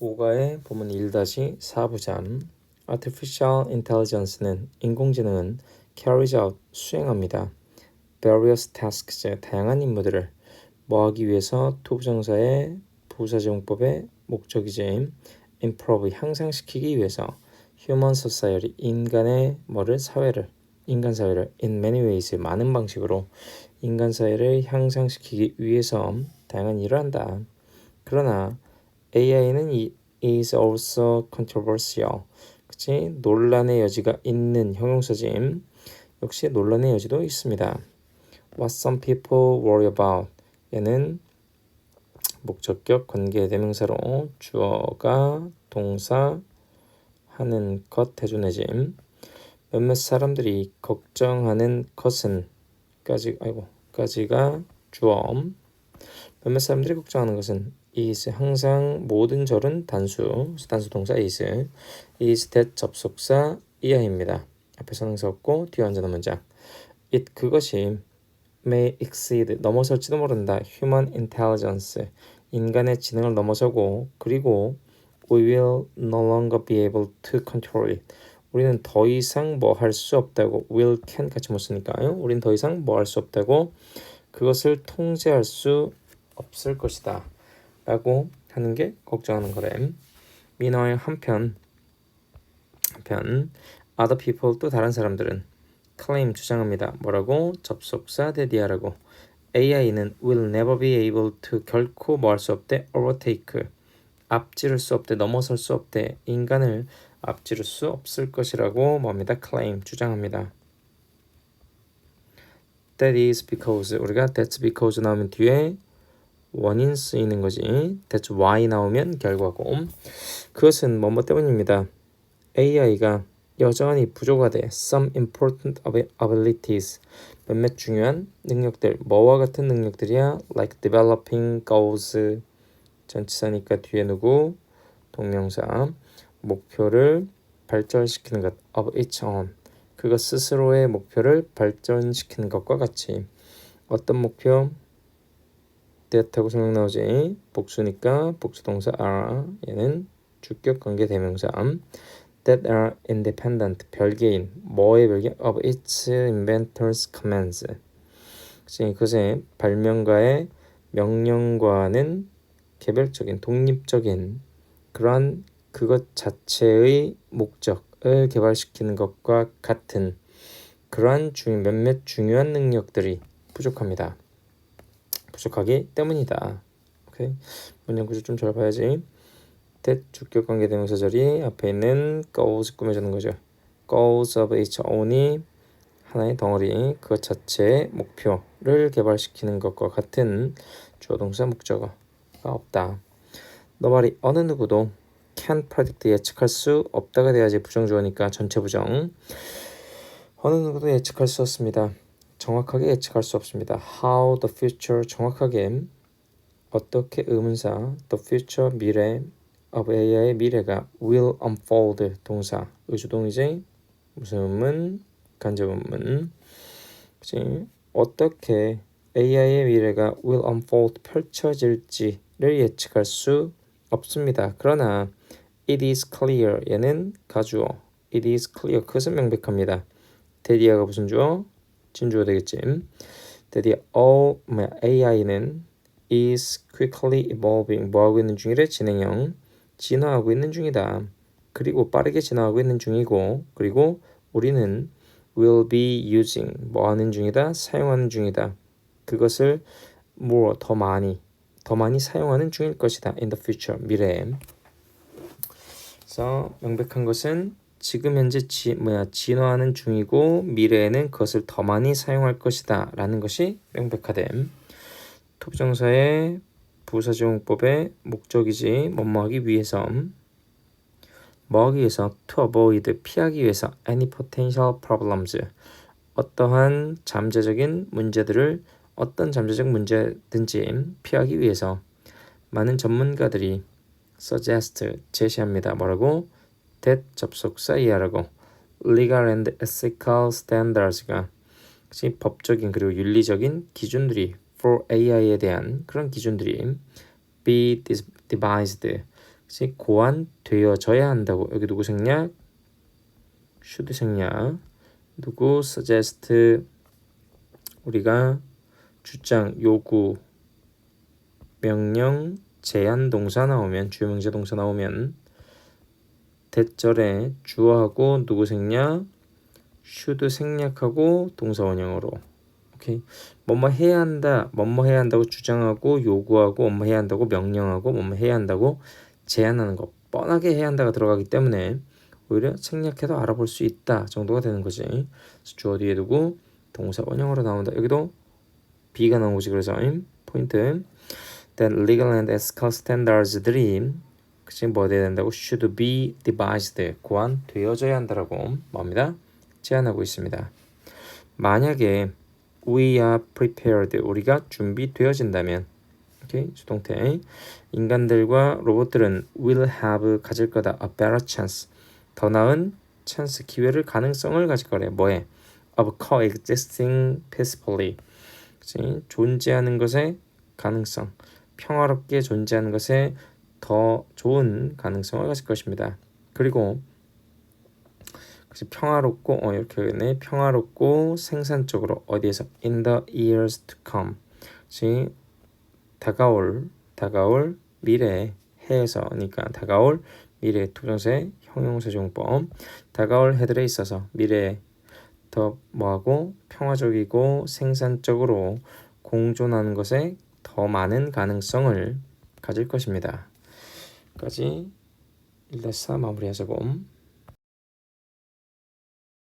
5가의 보문 1-4부장 Artificial Intelligence는 인공지능은 carries out 수행합니다. various tasks 다양한 임무들을 뭐하기 위해서 투부정사의 부사제공법의 목적이지 improve 향상시키기 위해서 human society 인간의 뭐를 사회를 인간 사회를 in many ways 많은 방식으로 인간 사회를 향상시키기 위해서 다양한 일을 한다. 그러나 AI는 is also controversial. 그치? 논란의 여지가 있는 형용사지. 역시 논란의 여지도 있습니다. What some people worry about. 얘는 목적격 관계 대명사로 주어가 동사 하는 것 해주네지. 몇몇 사람들이 걱정하는 것은 까지 아이고 까지가 주어. 몇몇 사람들이 걱정하는 것은 is 항상 모든 절은 단수 단수 동사 is. is that 접속사 이하입니다. 앞에서 능사 없고 뒤에 앉아는 문장 it 그것이 may exceed 넘어설지도 모른다. human intelligence 인간의 지능을 넘어서고 그리고 we will no longer be able to control it. 우리는 더 이상 뭐 할 수 없다고 will can 같이 못 쓰니까요. 우리는 더 이상 뭐 할 수 없다고 그것을 통제할 수 없을 것이다 라고 하는 게 걱정하는 거래. meanwhile 한편 한편 other people 또 다른 사람들은 claim 주장합니다. 뭐라고? 접속사 대디하라고. AI는 will never be able to 결코 뭐 할 수 없대 overtake 앞지를 수 없대 넘어설 수 없대 인간을 앞지를 수 없을 것이라고 뭡니다. claim 주장합니다. That is because 우리가 that's because 나오면 뒤에 원인 쓰이는 거지. that's why 나오면 결과고. 그것은 뭐뭐 때문입니다. AI가 여전히 부족하대. some important abilities. 몇몇 중요한 능력들. 뭐와 같은 능력들이야? like developing goals. 전치사니까 뒤에 누구? 동명사. 목표를 발전시키는 것. of its own. 그것 스스로의 목표를 발전시키는 것과 같이. 어떤 목표? That하고 생각 나오지. 복수니까 복수동사 are 얘는 주격 관계 대명사 that are independent 별개인 뭐의 별개 of its inventors commands 그것의 발명가의 명령과는 개별적인 독립적인 그러한 그것 자체의 목적을 개발시키는 것과 같은 그러한 중 몇몇 중요한 능력들이 부족합니다. 부족하기 때문이다. 오케이. 문장 구조 좀 잘 봐야지. 대 주격 관계 대명사 자리 앞에 있는 goals 꾸며주는 거죠. goals of its own이 하나의 덩어리 그것 자체의 목표를 개발시키는 것과 같은 주어 동사 목적어가 없다. 너 말이 어느 누구도 can predict 예측할 수 없다가 돼야지 부정주어니까 전체 부정. 어느 누구도 예측할 수 없습니다. 정확하게 예측할 수 없습니다. How the future 정확하게 어떻게 의문사 the future 미래 of AI의 미래가 will unfold 동사 의주동이지 무슨 문 간접문문 그치 어떻게 AI의 미래가 will unfold 펼쳐질지를 예측할 수 없습니다. 그러나 it is clear 얘는 가주어 it is clear 그것은 명백합니다. 데디아가 무슨 주어? 진주어 되겠지. 드디어 all 뭐야 AI는 is quickly evolving 뭐하고 있는 중이래 진행형 진화하고 있는 중이다. 그리고 빠르게 진화하고 있는 중이고 그리고 우리는 will be using 뭐 하는 중이다 사용하는 중이다. 그것을 more 더 많이 더 많이 사용하는 중일 것이다. in the future 미래에. 그래서 명백한 것은 지금 현재 지, 뭐야 진화하는 중이고 미래에는 그것을 더 많이 사용할 것이다 라는 것이 명백하됨 토부정사의 부사지용법의 목적이지 뭐뭐하기 위해서 뭐하기 위해서 to avoid 피하기 위해서 any potential problems 어떠한 잠재적인 문제들을 어떤 잠재적 문제든지 피하기 위해서 많은 전문가들이 suggest 제시합니다. 뭐라고? That 접속사 이하라고 legal and ethical standards가 법적인 그리고 윤리적인 기준들이 for AI에 대한 그런 기준들이 be devised? 고안되어져야 한다고 여기 누구 생략? should 생략 누구 suggest 우리가 주장 요구 명령 제한 동사 나오면 주요 명제 동사 나오면 대절에 주어하고 누구 생략? should 생략하고 동사 원형으로. 오케이. 뭐뭐 해야 한다 뭐뭐 해야 한다고 주장하고 요구하고 뭐뭐 해야 한다고 명령하고 뭐뭐 해야 한다고 제안하는 거 뻔하게 해야 한다가 들어가기 때문에 오히려 생략해도 알아볼 수 있다 정도가 되는 거지. 주어 뒤에 두고 동사 원형으로 나온다. 여기도 B가 나온 거지. 그래서 임, 포인트 then legal and ethical standards들이 그치 뭐 돼야 된다고 should be devised 고안 되어져야 한다라고 뭡니다? 제안하고 있습니다. 만약에 we are prepared 우리가 준비되어진다면 오케이 수동태. 인간들과 로봇들은 will have 가질 거다 a better chance. 더 나은 찬스 기회를 가능성을 가질 거래. 뭐에? of coexisting peacefully. 그치? 존재하는 것의 가능성. 평화롭게 존재하는 것에 더 좋은 가능성을 가질 것입니다 그리고? 평화롭고 어 이렇게 네 평화롭고 생산적으로 어디에서 in the years to come 그치? 다가올 다가올 미래 해에서니까 다가올 미래 투정세 형용사정법 다가올 해들에 있어서 미래에 더 뭐하고 평화적이고 생산적으로 공존하는 것에 더 많은 가능성을 가질 것입니다. 까지. 1-4 마무리하자고